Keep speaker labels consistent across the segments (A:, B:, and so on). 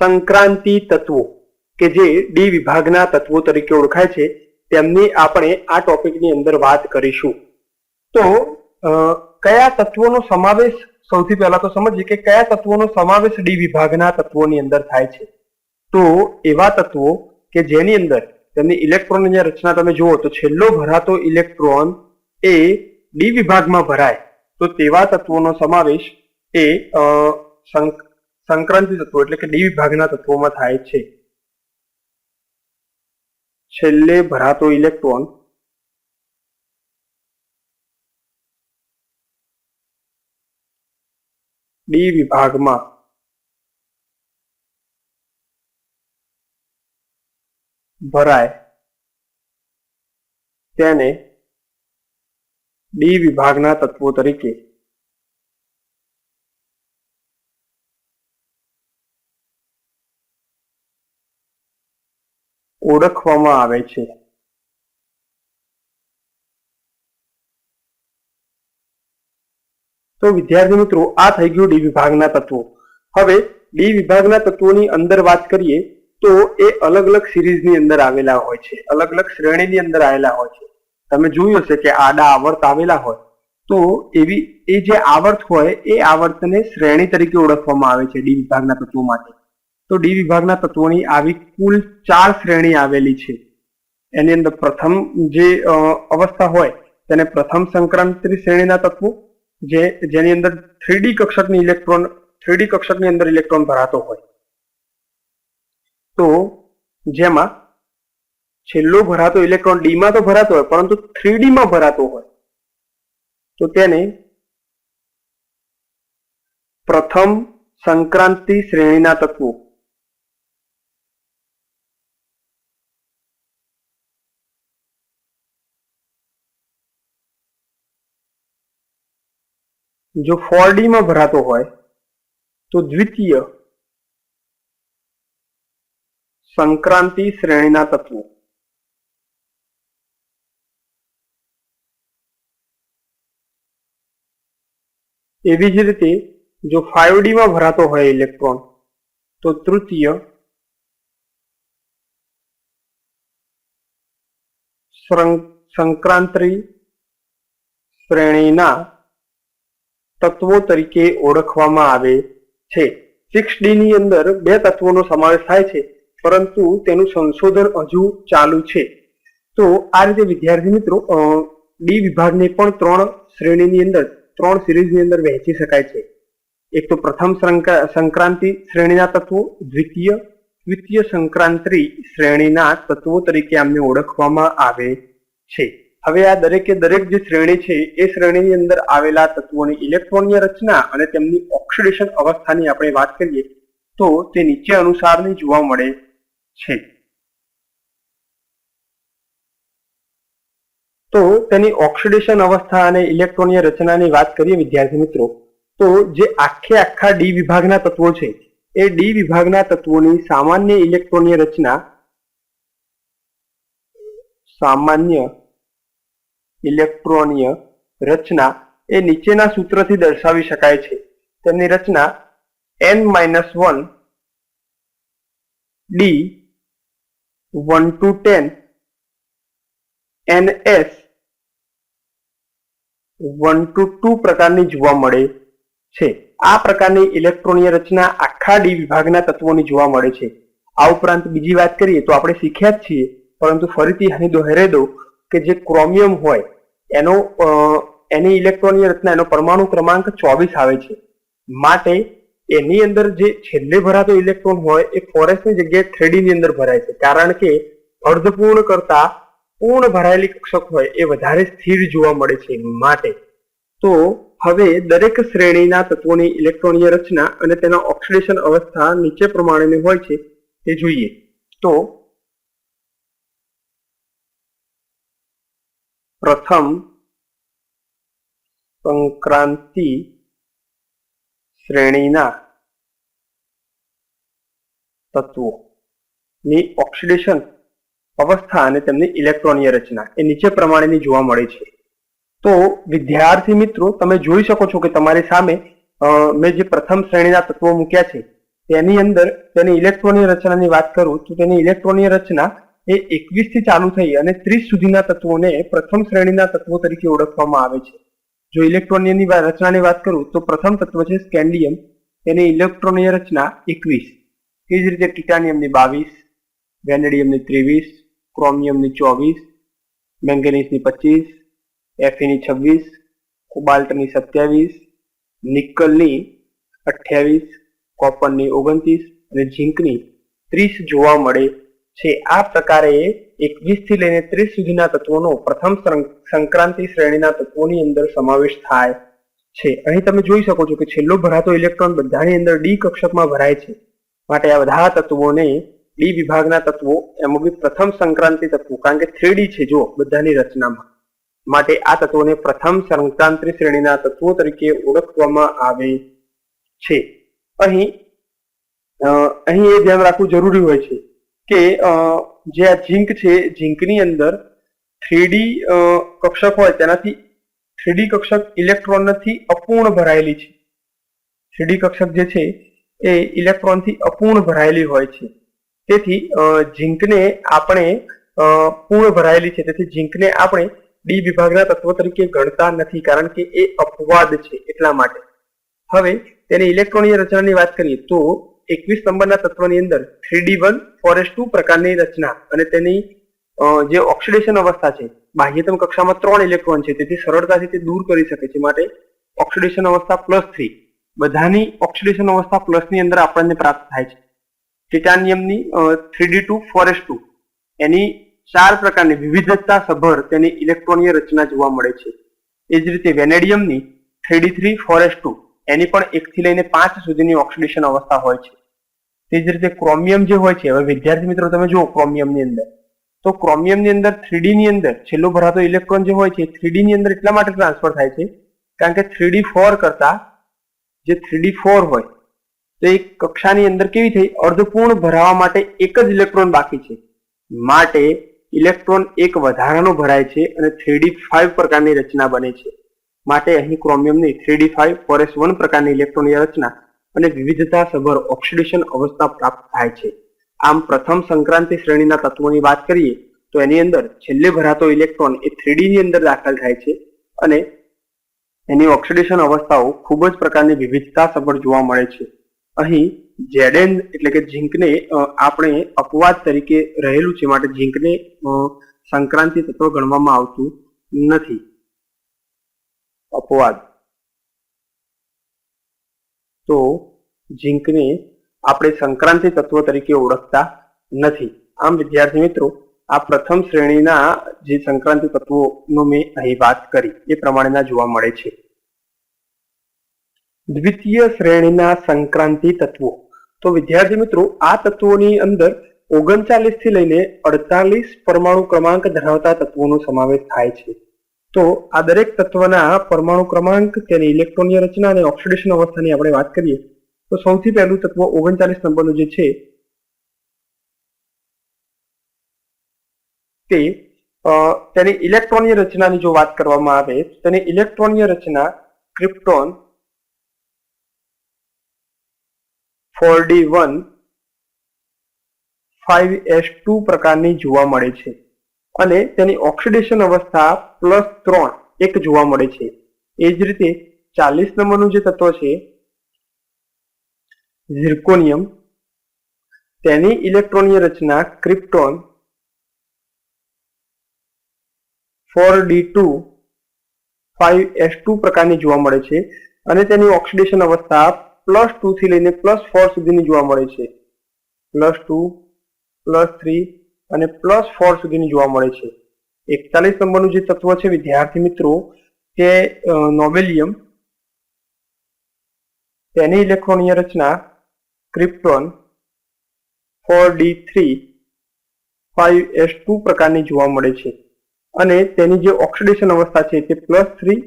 A: સંક્રાંતિ તત્વો, કે જે ડી વિભાગના તત્વો તરીકે ઓળખાય છે, તેમની આપણે આ ટોપિકની અંદર વાત કરીશું. તો કયા તત્વોનો સમાવેશ, સૌથી પહેલા તો સમજીએ કે કયા તત્વોનો સમાવેશ ડી વિભાગના તત્વોની અંદર થાય છે. તો એવા તત્વો કે જેની અંદર તેમની ઇલેક્ટ્રોનની રચના તમે જુઓ તો છેલ્લો ભરાતો ઇલેક્ટ્રોન એ ડી વિભાગમાં ભરાય. તો તેવા તત્વોનો સમાવેશ એ સંક્રાંતિ તત્વો એટલે કે ડી વિભાગના તત્વોમાં થાય છે. છેલ્લે ભરાતો ઇલેક્ટ્રોન ડી વિભાગમાં ભરાય તેને ડી વિભાગના તત્વો તરીકે ઓળખવામાં આવે છે. તો વિદ્યાર્થી મિત્રો, આ થઈ ગયું ડી વિભાગના તત્વો. હવે ડી વિભાગના તત્વોની અંદર વાત કરીએ તો એ અલગ અલગ સિરીઝની અંદર આવેલા હોય છે. અલગ અલગ શ્રેણીની અંદર આવેલા હોય છે. તમે જોયું હશે કે આડા આવર્ત આવેલા હોય. તો એવી, એ જે આવર્ત હોય, એ આવર્તને શ્રેણી તરીકે ઓળખવામાં આવે છે ડી વિભાગના તત્વો માટે. તો ડી વિભાગના તત્વોની આવી કુલ ચાર શ્રેણી આવેલી છે. એની અંદર પ્રથમ જે અવસ્થા હોય તેને પ્રથમ સંક્રાંતિ શ્રેણીના તત્વો, જે, જેની અંદર થ્રીડી કક્ષકની ઇલેક્ટ્રોન, થ્રીડી કક્ષકની અંદર ઇલેક્ટ્રોન ભરાતો હોય. તો જેમાં છેલ્લો ભરાતો ઇલેક્ટ્રોન ડીમાં તો ભરાતો હોય, પરંતુ થ્રીડીમાં ભરાતો હોય. તો તેને પ્રથમ સંક્રાંતિ શ્રેણીના તત્વો જો ફોર ડી માં ભરાતો હોય તો દ્વિતીય સંક્રાંતિ શ્રેણીના તત્વો એવી જ રીતે જો ફાઈવ ડી માં ભરાતો હોય ઇલેક્ટ્રોન તો તૃતીય સંક- સંક્રાંતિ શ્રેણીના તત્વો તરીકે ઓળખવામાં આવે છે. સિક્સ ડી ની અંદર બે તત્વોનો સમાવેશ થાય છે, પરંતુ તેનું સંશોધન હજુ ચાલુ છે. તો આ રીતે વિદ્યાર્થી મિત્રો ડી વિભાગને પણ ત્રણ શ્રેણીની અંદર, ત્રણ સિરીઝની અંદર વહેંચી શકાય છે. એક તો પ્રથમ સંક્રા- સંક્રાંતિ શ્રેણીના તત્વો, દ્વિતીય દ્વિતીય સંક્રાંતિ શ્રેણીના તત્વો તરીકે આમને ઓળખવામાં આવે છે. હવે આ દરેકે દરેક જે શ્રેણી છે, એ શ્રેણીની અંદર આવેલા તત્વોની ઇલેક્ટ્રોનની રચના અને તેમની ઓક્સિડેશન અવસ્થાની આપણે વાત કરીએ, તો તે નીચે અનુસારની જોવા મળે છે. તો તેની ઓક્સિડેશન અવસ્થા અને ઇલેક્ટ્રોનિય રચનાની વાત કરીએ વિદ્યાર્થી મિત્રો, તો જે આખે આખા ડી વિભાગના તત્વો છે, એ ડી વિભાગના તત્વોની સામાન્ય ઇલેક્ટ્રોનિય રચના સામાન્ય ઇલેક્ટ્રોનીય રચના એ નીચેના સૂત્રથી દર્શાવી શકાય છે. તેમની રચના n minus one d one to ten n s one to two પ્રકારની જોવા મળે છે. આ પ્રકારની ઇલેક્ટ્રોનીય રચના આખા ડી વિભાગના તત્વોની જોવા મળે છે. આ ઉપરાંત બીજી વાત કરીએ તો આપણે શીખ્યા જ છીએ, પરંતુ ફરીથી અહીં દોહરે દો કે જે ક્રોમિયમ હોય, એનો એની ઇલેક્ટ્રોનની રચના, એનો પરમાણુ ક્રમાંક ચોવીસ આવે છે. માટે એની અંદર જે છેલ્લે ભરાતો ઇલેક્ટ્રોન હોય, એ ફોરેસ્ટની જગ્યાએ થ્રેડી ની અંદર ભરાય છે. કારણ કે અર્ધપૂર્ણ કરતા પૂર્ણ ભરાયેલી કક્ષક હોય, એ વધારે સ્થિર જોવા મળે છે માટે. તો હવે દરેક શ્રેણીના તત્વોની ઇલેક્ટ્રોનીય રચના અને તેના ઓક્સિડેશન અવસ્થા નીચે પ્રમાણેની હોય છે, તે જોઈએ. તો પ્રથમ સંક્રાંતિ શ્રેણીના તત્વો. ની ઓક્સિડેશન અવસ્થા અને તેમની ઇલેક્ટ્રોનીય રચના એ નીચે પ્રમાણેની જોવા મળે છે. તો વિદ્યાર્થી મિત્રો, તમે જોઈ શકો છો કે તમારી સામે મેં જે પ્રથમ શ્રેણીના તત્વો મૂક્યા છે, તેની અંદર તેની ઇલેક્ટ્રોનીય રચનાની વાત કરું તો તેની ઇલેક્ટ્રોનીય રચના એ એકવીસથી ચાલુ થઈ અને ત્રીસ સુધીના તત્વોને પ્રથમ શ્રેણીના તત્વો તરીકે ઓળખવામાં આવે છે. જો ઇલેક્ટ્રોનીયની રચનાની વાત કરું, તો પ્રથમ તત્વ છે સ્કેન્ડિયમ, તેની ઇલેક્ટ્રોનીય રચના એકવીસ. એ જ રીતે ટિટાનિયમની બાવીસ, વેનેડિયમની ત્રેવીસ, ક્રોમિયમની ચોવીસ, મેંગેનીઝની પચીસ, એફીની છવ્વીસ, કોબાલ્ટની સત્યાવીસ નિકલની અઠ્યાવીસ, કોપરની ઓગણત્રીસ અને ઝીંકની ત્રીસ જોવા મળે છે. આ પ્રકારે એકવીસથી લઈને ત્રીસ સુધીના તત્વોનો પ્રથમ સંક્રાંતિ શ્રેણીના તત્વોની અંદર સમાવેશ થાય છે. અહીં તમે જોઈ શકો છો કે છેલ્લો ભરાતો ઇલેક્ટ્રોન બધાની અંદર ડી કક્ષકમાં ભરાય છે. માટે આ બધા તત્વોને ડી વિભાગના તત્વો એમ બી પ્રથમ સંક્રાંતિ તત્વો, કારણ કે થ્રી છે, જો, બધાની રચનામાં. માટે આ તત્વોને પ્રથમ સંક્રાંતિ શ્રેણીના તત્વો તરીકે ઓળખવામાં આવે છે. અહીં અહીં એ ધ્યાન રાખવું જરૂરી હોય છે. કે જે આ ઝીંક છે, ઝીંકની અંદર થ્રીડી કક્ષક હોય, તેનાથી થ્રીડી કક્ષક ઇલેક્ટ્રોનથી અપૂર્ણ ભરાયેલી છે. થ્રીડી કક્ષક જે છે, એ ઇલેક્ટ્રોનથી અપૂર્ણ ભરાયેલી હોય છે. તેથી ઝીંકને આપણે પૂર્ણ ભરાયેલી છે. તેથી ઝીંકને આપણે ડી વિભાગના તત્વ તરીકે ગણતા નથી, કારણ કે એ અપવાદ છે એટલા માટે. હવે, તેની ઇલેક્ટ્રોનીય રચનાની વાત કરીએ તો એકવીસ નંબરના તત્વની અંદર three d one, four s two પ્રકારની રચના અને તેની જે ઓક્સિડેશન અવસ્થા છે, બાહ્યતમ કક્ષામાં ત્રણ ઇલેક્ટ્રોન છે, તેથી સરળતાથી તે દૂર કરી શકે છે માટે ઓક્સિડેશન અવસ્થા પ્લસ થ્રી. બધાની ઓક્સિડેશન અવસ્થા પ્લસની અંદર આપણને પ્રાપ્ત થાય છે. ટિટાનિયમની three d two, four s two. એની ચાર પ્રકારની વિવિધતા સભર તેની ઇલેક્ટ્રોનીય રચના જોવા મળે છે. એ જ રીતે વેનેડિયમની three d three, four s two. એની પણ એક થી લઈને પાંચ સુધીની ઓક્સિડેશન અવસ્થા હોય છે. તે જ રીતે ક્રોમિયમ જે હોય છે, હવે વિદ્યાર્થી મિત્રો તમે જુઓ ક્રોમિયમની અંદર. તો ક્રોમિયમની અંદર થ્રીડી ની અંદર છેલ્લો ભરાતો ઇલેક્ટ્રોન જે હોય છે થ્રીડી ની અંદર એટલા માટે ટ્રાન્સફર થાય છે, કારણ કે થ્રીડી ફોર કરતા જે થ્રીડી ફોર હોય, તો એ કક્ષાની અંદર કેવી થઈ? અર્ધપૂર્ણ ભરાવા માટે એક જ ઇલેક્ટ્રોન બાકી છે. માટે ઇલેક્ટ્રોન એક વધારાનો ભરાય છે અને થ્રીડી ફાઈવ પ્રકારની રચના બને છે. માટે અહીં ક્રોમિયમની three d five four s one પ્રકારની ઇલેક્ટ્રોનિક રચના અને વિવિધતા સભર ઓક્સિડેશન અવસ્થા પ્રાપ્ત થાય છે. આમ પ્રથમ સંક્રાંતિ શ્રેણીના તત્વોની વાત કરીએ, તો એની અંદર છેલ્લે ભરાતો ઇલેક્ટ્રોન એ થ્રીડીની અંદર દાખલ થાય છે અને એની ઓક્સિડેશન અવસ્થાઓ ખૂબ જ પ્રકારની વિવિધતા સભર જોવા મળે છે. અહીં જેડેન એટલે કે ઝીંકને આપણે અપવાદ તરીકે રહેલું છે માટે ઝીંકને સંક્રાંતિ તત્વ ગણવામાં આવતું નથી. અપવાદ. તો ઝીંકને આપણે સંક્રાંતિ તત્વ તરીકે ઓળખતા નથી. આમ વિદ્યાર્થી મિત્રો, આ પ્રથમ શ્રેણીના જે સંક્રાંતિ તત્વોનો મેં અહીં વાત કરી, એ પ્રમાણેના જોવા મળે છે. દ્વિતીય શ્રેણીના સંક્રાંતિ તત્વો. તો વિદ્યાર્થી મિત્રો, આ તત્વોની અંદર ઓગણચાલીસથી લઈને અડતાલીસ પરમાણુ ક્રમાંક ધરાવતા તત્વોનો સમાવેશ થાય છે. તો આ દરેક તત્વના પરમાણુ ક્રમાંક તેની ઇલેક્ટ્રોનીય રચના અને ઓક્સિડેશન અવસ્થાની આપણે વાત કરીએ, તો સૌથી પહેલું તત્વ ઓગણચાલીસ નંબરનું જે છે, તે તેની ઇલેક્ટ્રોનિય રચનાની જો વાત કરવામાં આવે તેની ઇલેક્ટ્રોનીય રચના krypton four d one five s two પ્રકારની જોવા મળે છે. અને તેની ઓક્સિડેશન અવસ્થા પ્લસ ત્રણ એક જોવા મળે છે. એ જ રીતે ચાલીસ નંબરનું જે તત્વ છે, ઝિર્કોનિયમ, તેની ઇલેક્ટ્રોનિય રચના krypton, four d two, five s two પ્રકારની જોવા મળે છે અને તેની ઓક્સિડેશન અવસ્થા પ્લસ ટુ થી લઈને પ્લસ ફોર સુધીની જોવા મળે છે. પ્લસ ટુ, પ્લસ થ્રી અને પ્લસ ફોર સુધીની જોવા મળે છે. એકતાલીસ નંબરનું જે તત્વ છે, વિદ્યાર્થી મિત્રો, તે નોવેલિયમ તેની ઇલેક્ટ્રોનીય રચના krypton four d three five s two પ્રકારની જોવા મળે છે. અને તેની જે ઓક્સિડેશન અવસ્થા છે, તે પ્લસ થ્રી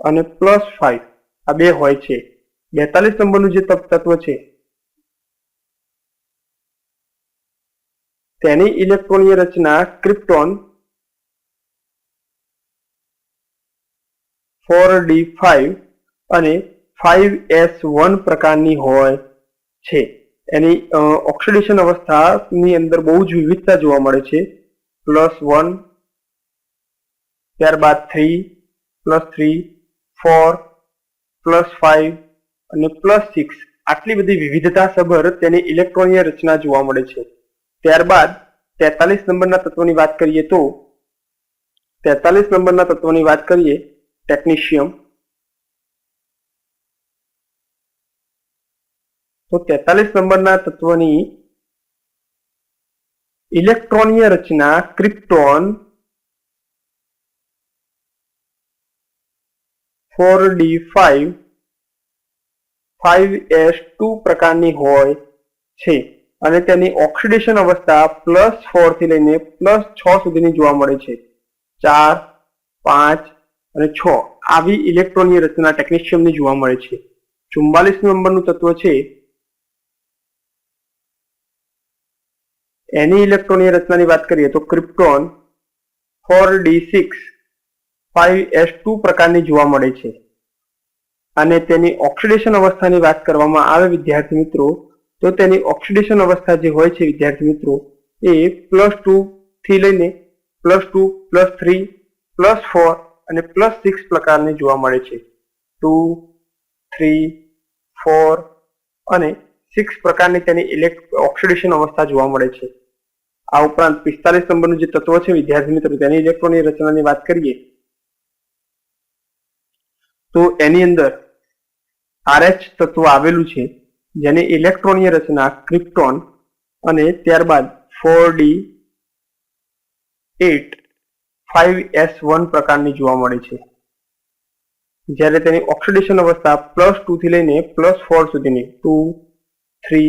A: અને પ્લસ ફાઈવ આ બે હોય છે. બેતાલીસ નંબરનું જે તત્વ છે તેની ઇલેક્ટ્રોનીય રચના ક્રિપ્ટોન ફોર ડી ફાઈવ અને ફાઈવ એસ વન પ્રકારની હોય છે. એની ઓક્સિડેશન અવસ્થાની અંદર બહુ જ વિવિધતા જોવા મળે છે. પ્લસ વન ત્યારબાદ three plus three four plus five અને પ્લસ સિક્સ આટલી બધી વિવિધતા સભર તેની ઇલેક્ટ્રોનીય રચના જોવા મળે છે. ત્યારબાદ તેતાલીસ નંબરના તત્વની વાત કરીએ તો તેતાલીસ નંબરના તત્વની વાત કરીએ ટેકનિશિયમ તો તેતાલીસ નંબરના તત્વની ઇલેક્ટ્રોનીય રચના krypton four d five five s two પ્રકારની હોય છે. અને તેની ઓક્સિડેશન અવસ્થા પ્લસ ફોરથી લઈને પ્લસ છ સુધીની જોવા મળે છે. ચાર, પાંચ અને છ આવી ઇલેક્ટ્રોનની રચના ટેકનિશિયમની જોવા મળે છે. ચુમ્બાલીસ નંબરનું તત્વ છે. એની ઇલેક્ટ્રોનની રચનાની વાત કરીએ તો krypton four d six five s two પ્રકારની જોવા મળે છે. અને તેની ઓક્સિડેશન અવસ્થાની વાત કરવામાં આવે વિદ્યાર્થી મિત્રો તો તેની ઓક્સિડેશન અવસ્થા જે હોય છે, વિદ્યાર્થી મિત્રો, એ પ્લસ ટુ થી લઈને plus two plus three plus four અને પ્લસ સિક્સ પ્રકારની જોવા મળે છે. ટુ થ્રી ફોર અને સિક્સ પ્રકારની તેની ઇલેક્ટ ઓક્સિડેશન અવસ્થા જોવા મળે છે. આ ઉપરાંત પિસ્તાલીસ નંબરનું જે તત્વ છે, વિદ્યાર્થી મિત્રો, તેની ઇલેક્ટ્રોનની રચનાની વાત કરીએ, તો એની અંદર આરએચ તત્વ આવેલું છે. જેની ઇલેક્ટ્રોનીય રચના ક્રિપ્ટોન અને ત્યારબાદ four d eight five s one પ્રકારની જોવા મળે છે. જ્યારે તેની ઓક્સિડેશન અવસ્થા પ્લસ ટુ થી લઈને પ્લસ ફોર સુધીની ટુ થ્રી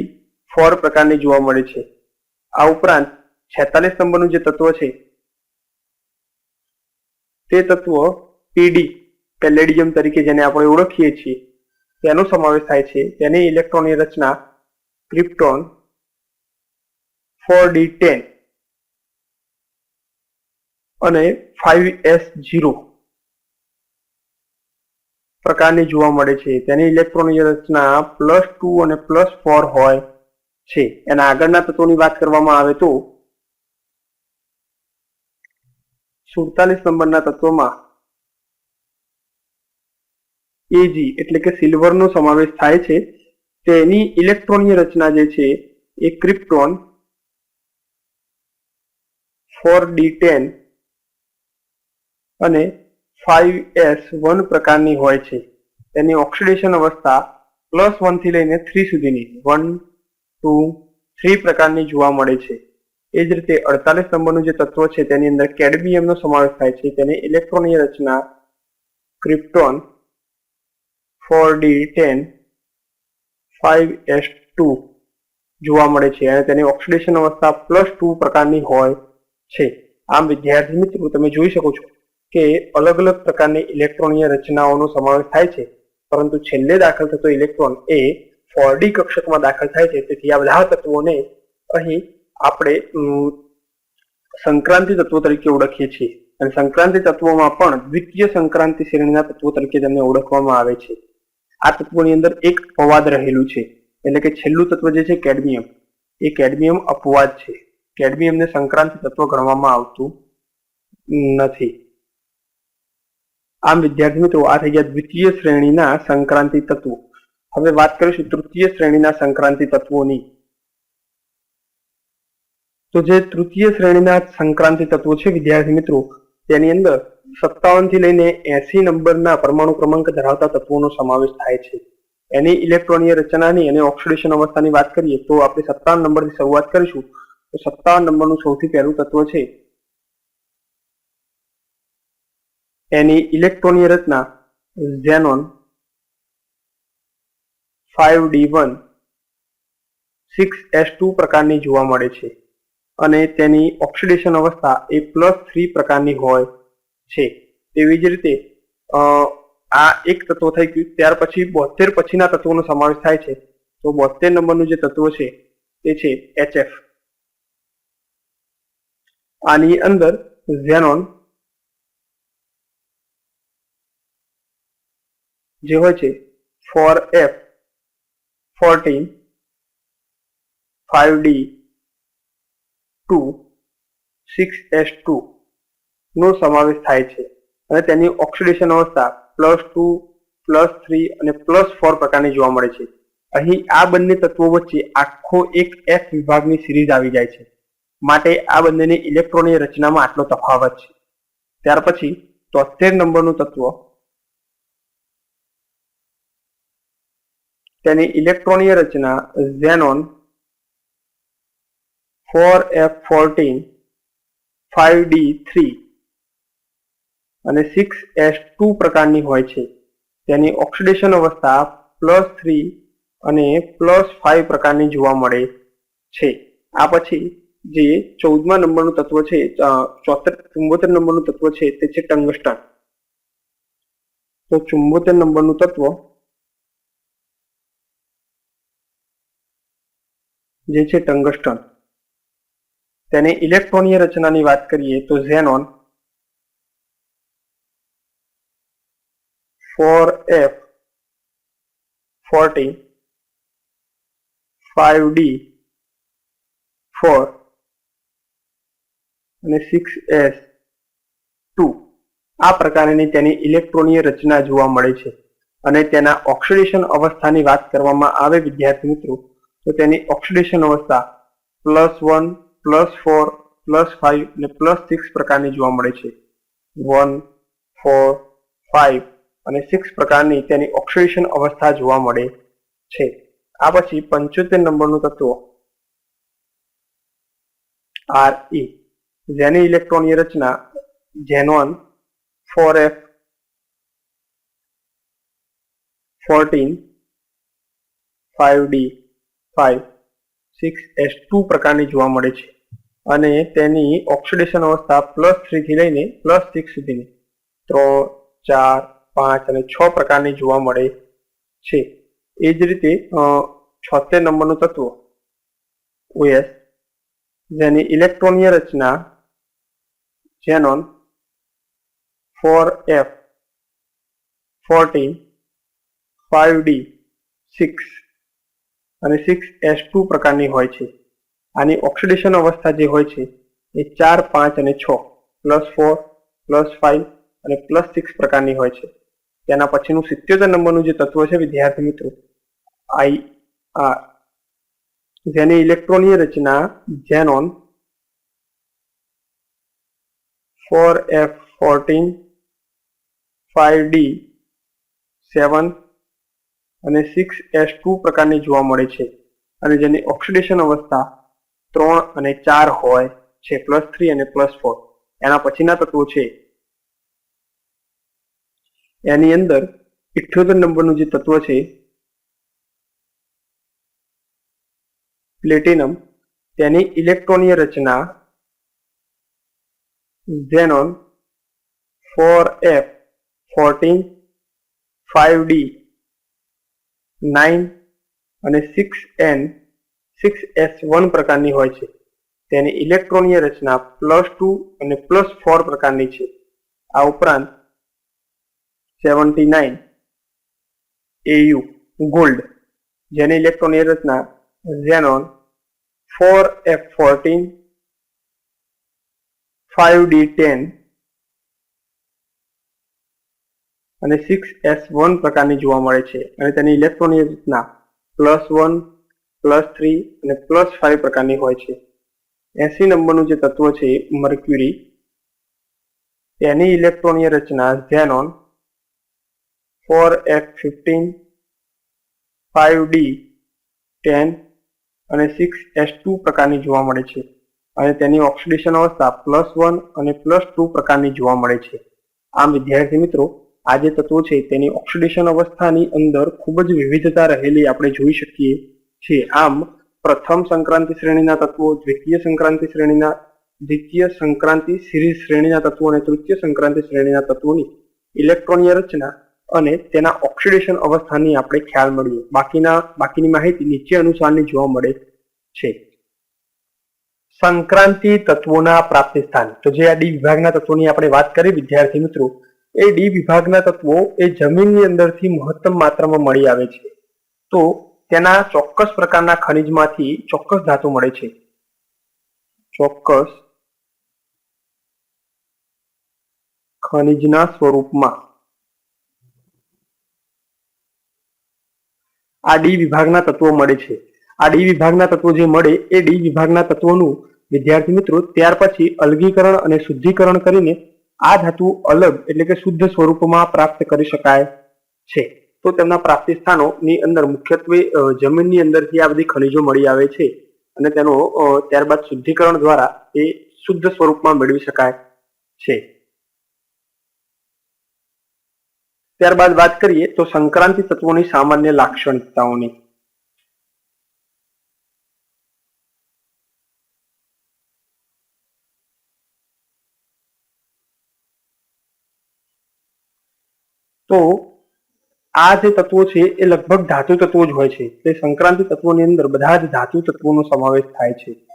A: ફોર પ્રકારની જોવા મળે છે. આ ઉપરાંત છેતાલીસ નંબરનું જે તત્વ છે, તે તત્વ પીડી પેલેડિયમ તરીકે જેને આપણે ઓળખીએ છીએ. તેનો સમાવેશ થાય છે. તેની ઇલેક્ટ્રોનની રચના ક્રિપ્ટોન ફોર ડી ટેન અને ફાઈવ એસ જીરો પ્રકારની જોવા મળે છે. તેની ઇલેક્ટ્રોનની રચના પ્લસ ટુ અને પ્લસ ફોર હોય છે. એના આગળના તત્વોની વાત કરવામાં આવે તો સુડતાલીસ નંબરના તત્વમાં એજી એટલે કે સિલ્વરનો સમાવેશ થાય છે. તેની ઇલેક્ટ્રોનની રચના જે છે એ ક્રિપ્ટોન ફોર ડી ટેન અને ફાઈવ એસ વન પ્રકારની હોય છે. તેની ઓક્સિડેશન અવસ્થા પ્લસ વનથી લઈને થ્રી સુધીની વન ટુ થ્રી પ્રકારની જોવા મળે છે. એ જ રીતે અડતાલીસ નંબરનું જે તત્વ છે તેની અંદર કેડમિયમનો સમાવેશ થાય છે. તેની ઇલેક્ટ્રોનની રચના krypton four d ten five s two જોવા મળે છે અને તેની ઓક્સિડેશન અવસ્થા પ્લસ ટુ પ્રકારની હોય છે. આમ વિદ્યાર્થી મિત્રો, તમે જોઈ શકો છો કે અલગ અલગ પ્રકારની ઇલેક્ટ્રોનીય રચનાઓનો સમાવેશ થાય છે. પરંતુ છેલ્લે દાખલ થતો ઇલેક્ટ્રોન એ ફોરડી કક્ષકમાં દાખલ થાય છે. તેથી આ બધા તત્વોને અહીં આપણે સંક્રાંતિ તત્વો તરીકે ઓળખીએ છીએ. અને સંક્રાંતિ તત્વોમાં પણ દ્વિતીય સંક્રાંતિ શ્રેણીના તત્વો તરીકે તેમને ઓળખવામાં આવે છે. આ તત્વોની અંદર એક અપવાદ રહેલું છે. એટલે કે છેલ્લું તત્વ જે છે કેડમિયમ. એ કેડમિયમ અપવાદ છે. કેડમિયમને સંક્રાંતિ તત્વ ગણવામાં આવતું નથી. આમ વિદ્યાર્થી મિત્રો, આ થઈ ગયા દ્વિતીય શ્રેણીના સંક્રાંતિ તત્વો. હવે વાત કરીશું તૃતીય શ્રેણીના સંક્રાંતિ તત્વોની. તો જે તૃતીય શ્રેણીના સંક્રાંતિ તત્વો છે વિદ્યાર્થી મિત્રો, તેની અંદર સત્તાવનથી લઈને એસી નંબરના પરમાણુ ક્રમાંક ધરાવતા તત્વોનો સમાવેશ થાય છે. એની ઇલેક્ટ્રોનીય રચનાની અને ઓક્સિડેશન અવસ્થાની વાત કરીએ તો આપણે સત્તાવન નંબરથી શરૂઆત કરીશું. તો સત્તાવન નંબરનું સૌથી પહેલું તત્વ છે. એની ઇલેક્ટ્રોનીય રચના xenon five d one six s two પ્રકારની જોવા મળે છે. અને તેની ઓક્સિડેશન અવસ્થા એ પ્લસ થ્રી પ્રકારની હોય. છે. તેવી જ રીતે આ એક તત્વ થઈ ગયું. ત્યાર પછી બોતેર પછીના તત્વોનો સમાવેશ થાય છે. તો બોતેર નંબરનું જે તત્વ છે, તે છે એચએફ આની અંદર ઝેનોન જે હોય છે four f fourteen five d two six s two નો સમાવેશ થાય છે. અને તેની ઓક્સિડેશન અવસ્થા પ્લસ ટુ પ્લસ થ્રી અને પ્લસ ફોર પ્રકારની જોવા મળે છે. અહીં આ બંને તત્વો વચ્ચે આખો એક એફ વિભાગની સિરીઝ આવી જાય છે. માટે આ બંનેની ઇલેક્ટ્રોનની રચનામાં આટલો તફાવત છે. ત્યાર પછી તોતેર નંબરનું તત્વ. તેની ઇલેક્ટ્રોનીય રચના xenon four f fourteen five d three અને સિક્સ એસ ટુ પ્રકારની હોય છે. તેની ઓક્સિડેશન અવસ્થા પ્લસ થ્રી અને પ્લસ ફાઈવ પ્રકારની જોવા મળે છે. આ પછી જે ચૌદમા નંબરનું તત્વ છે ચોતેર ચુંબોતેર નંબરનું તત્વ છે, તે છે ટંગસ્ટન. તો ચુંબોતેર નંબરનું તત્વ જે છે ટંગસ્ટન. તેને ઇલેક્ટ્રોનીય રચનાની વાત કરીએ તો xenon four f forty five d four અને સિક્સ એસ ટુ આ પ્રકારની તેની ઇલેક્ટ્રોનીય રચના જોવા મળે છે. અને તેના ઓક્સિડેશન અવસ્થાની વાત કરવામાં આવે વિદ્યાર્થી મિત્રો, તો તેની ઓક્સિડેશન અવસ્થા plus one plus four plus five અને પ્લસ સિક્સ પ્રકારની જોવા મળે છે. વન ફોર ફાઈવ અને સિક્સ પ્રકારની તેની ઓક્સિડેશન અવસ્થા જોવા મળે છે. આ પછી પંચોતેર નંબરનું તત્વ. આર ઈ જેની ઇલેક્ટ્રોનની રચના xenon four f fourteen five d five six s two પ્રકારની જોવા મળે છે. અને તેની ઓક્સિડેશન અવસ્થા પ્લસ થ્રી થી લઈને પ્લસ સિક્સ સુધીની. ત્રણ, ચાર પાંચ અને છ પ્રકારની જોવા મળે છે. એ જ રીતે છોતેર નંબરનું તત્વ ઓએસ, જેની ઇલેક્ટ્રોનીય રચના xenon four f fourteen five d six અને સિક્સ એસ ટુ પ્રકારની હોય છે. આની ઓક્સિડેશન અવસ્થા જે હોય છે એ ચાર, પાંચ અને છ પ્લસ ફોર પ્લસ ફાઈવ અને પ્લસ સિક્સ પ્રકારની હોય છે. તેના પછીનું સિત્યોતેર નંબરનું જે તત્વ છે, વિદ્યાર્થી મિત્રો, આઈ આર જેની ઇલેક્ટ્રોનીય રચના xenon four f fourteen five d seven અને સિક્સ એસ ટુ પ્રકારની જોવા મળે છે. અને જેની ઓક્સિડેશન અવસ્થા ત્રણ અને ચાર હોય છે પ્લસ થ્રી અને પ્લસ ફોર એના પછીના તત્વો છે એની અંદર ઇઠ્યોતેર નંબરનું જે તત્વ છે, પ્લેટિનમ, તેની ઇલેક્ટ્રોનીય રચના xenon four f fourteen five d nine અને six n six s one પ્રકારની હોય છે. તેની ઇલેક્ટ્રોનીય રચના પ્લસ ટુ અને પ્લસ ફોર પ્રકારની છે. આ ઉપરાંત સેવન્ટી નાઇન એયુ ગોલ્ડ, જેની ઇલેક્ટ્રોનીય રચના xenon four f fourteen five d ten અને સિક્સ એસ વન પ્રકારની જોવા મળે છે. અને તેની ઇલેક્ટ્રોનીય રચના પ્લસ વન, પ્લસ થ્રી અને પ્લસ ફાઈવ પ્રકારની હોય છે. એસી નંબરનું જે તત્વ છે, મર્ક્યુરી તેની ઇલેક્ટ્રોનીય રચના xenon four f fifteen, five d ten અને સિક્સ એસ ટુ પ્રકારની જોવા મળે છે. અને તેની ઓક્સિડેશન અવસ્થા પ્લસ વન અને પ્લસ ટુ પ્રકારની જોવા મળે છે. આમ વિદ્યાર્થી મિત્રો, આ જે તત્વો છે તેની ઓક્સિડેશન અવસ્થાની અંદર ખૂબ જ વિવિધતા રહેલી આપણે જોઈ શકીએ છીએ. આમ, પ્રથમ સંક્રાંતિ શ્રેણીના તત્વો, દ્વિતીય સંક્રાંતિ શ્રેણીના, દ્વિતીય સંક્રાંતિ સિરીઝ શ્રેણીના તત્વો અને તૃતીય સંક્રાંતિ શ્રેણીના તત્વોની ઇલેક્ટ્રોનીય રચના અને તેના ઓક્સિડેશન અવસ્થાની આપણે ખ્યાલ મળીએ બાકીના, બાકીની માહિતી નીચે અનુસારની જોવા મળે છે. સંક્રાંતિ તત્વોના પ્રાપ્તિ સ્થાન તો જે આ ડી વિભાગના તત્વોની આપણે વાત કરી, વિદ્યાર્થી મિત્રો, એ ડી વિભાગના તત્વો એ જમીનની અંદરથી મહત્તમ માત્રામાં મળી આવે છે. તો તેના ચોક્કસ પ્રકારના ખનિજમાંથી ચોક્કસ ધાતુ મળે છે. ચોક્કસ ખનિજના સ્વરૂપમાં. આ ડી વિભાગના તત્વો મળે છે. આ ડી વિભાગના તત્વો જે મળે, એ ડી વિભાગના તત્વોનું વિદ્યાર્થી મિત્રો ત્યાર પછી અલગીકરણ અને શુદ્ધિકરણ કરીને આ ધાતુ અલગ એટલે કે શુદ્ધ સ્વરૂપમાં પ્રાપ્ત કરી શકાય છે. તો તેમના પ્રાપ્તિ સ્થાનોની અંદર મુખ્યત્વે જમીનની અંદરથી આ બધી ખનિજો મળી આવે છે અને તેનો ત્યારબાદ શુદ્ધિકરણ દ્વારા એ શુદ્ધ સ્વરૂપમાં મેળવી શકાય છે. ત્યારબાદ વાત કરીએ તો સંક્રાંતિ તત્વોની સામાન્ય લાક્ષણિકતાઓની. તો આ જે તત્વો છે એ લગભગ ધાતુ તત્વો જ હોય છે. તે સંક્રાંતિ તત્વોની અંદર બધા જ ધાતુ તત્વોનો સમાવેશ થાય છે.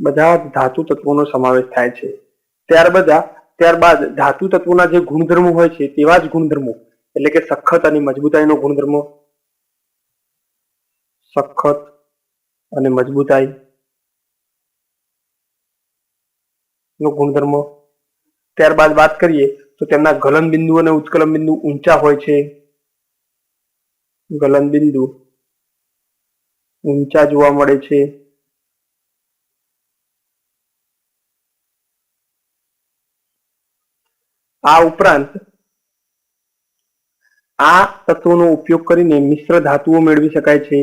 A: બધા જ ધાતુ તત્વોનો સમાવેશ થાય છે. ત્યારબાદ ત્યારબાદ ધાતુ તત્વોના જે ગુણધર્મો હોય છે, તેવા જ ગુણધર્મો, એટલે કે સખત અને મજબૂતાઈનો ગુણધર્મો. સખત અને મજબૂતાઈ નો ગુણધર્મો. ત્યારબાદ વાત કરીએ તો તેમના ગલન બિંદુ અને ઉત્કલન બિંદુ ઊંચા હોય છે. ગલન બિંદુ ઊંચા જોવા મળે છે. આ ઉપરાંત આ તત્વોનો ઉપયોગ કરીને મિશ્ર ધાતુઓ મેળવી શકાય છે.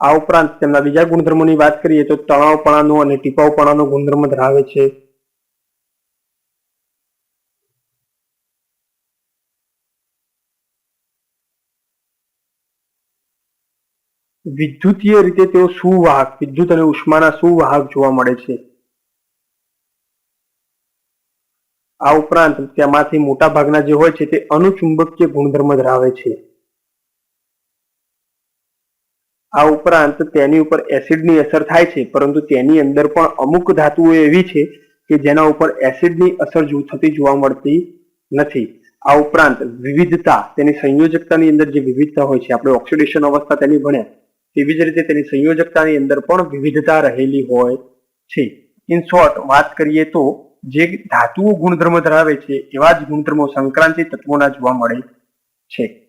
A: આ ઉપરાંત તેમના બીજા ગુણધર્મોની વાત કરીએ તો તણાવપણાનો અને ટીપાવપણાનો ગુણધર્મ ધરાવે છે. વિદ્યુતીય રીતે તેઓ સુવાહક, વિદ્યુત અને ઉષ્માના સુવાહક જોવા મળે છે. આ ઉપરાંત તેમાંથી મોટા ભાગના જે હોય છે તે અનુચુંબકીય ગુણધર્મ ધરાવે છે. આ ઉપરાંત તેની ઉપર એસિડની અસર થાય છે, પરંતુ તેની અંદર પણ અમુક ધાતુઓ એવી છે કે જેના ઉપર એસિડની અસર થતી જોવા મળતી નથી. આ ઉપરાંત વિવિધતા, તેની સંયોજકતાની અંદર જે વિવિધતા હોય છે, આપણે ઓક્સિડેશન અવસ્થા તેની ભણ્યા. તેવી જ રીતે તેની સંયોજકતાની અંદર પણ વિવિધતા રહેલી હોય છે. ઇન શોર્ટ વાત કરીએ તો જે ધાતુઓ ગુણધર્મ ધરાવે છે, એવા જ ગુણધર્મો સંક્રાંતિ તત્વોના જોવા મળે છે.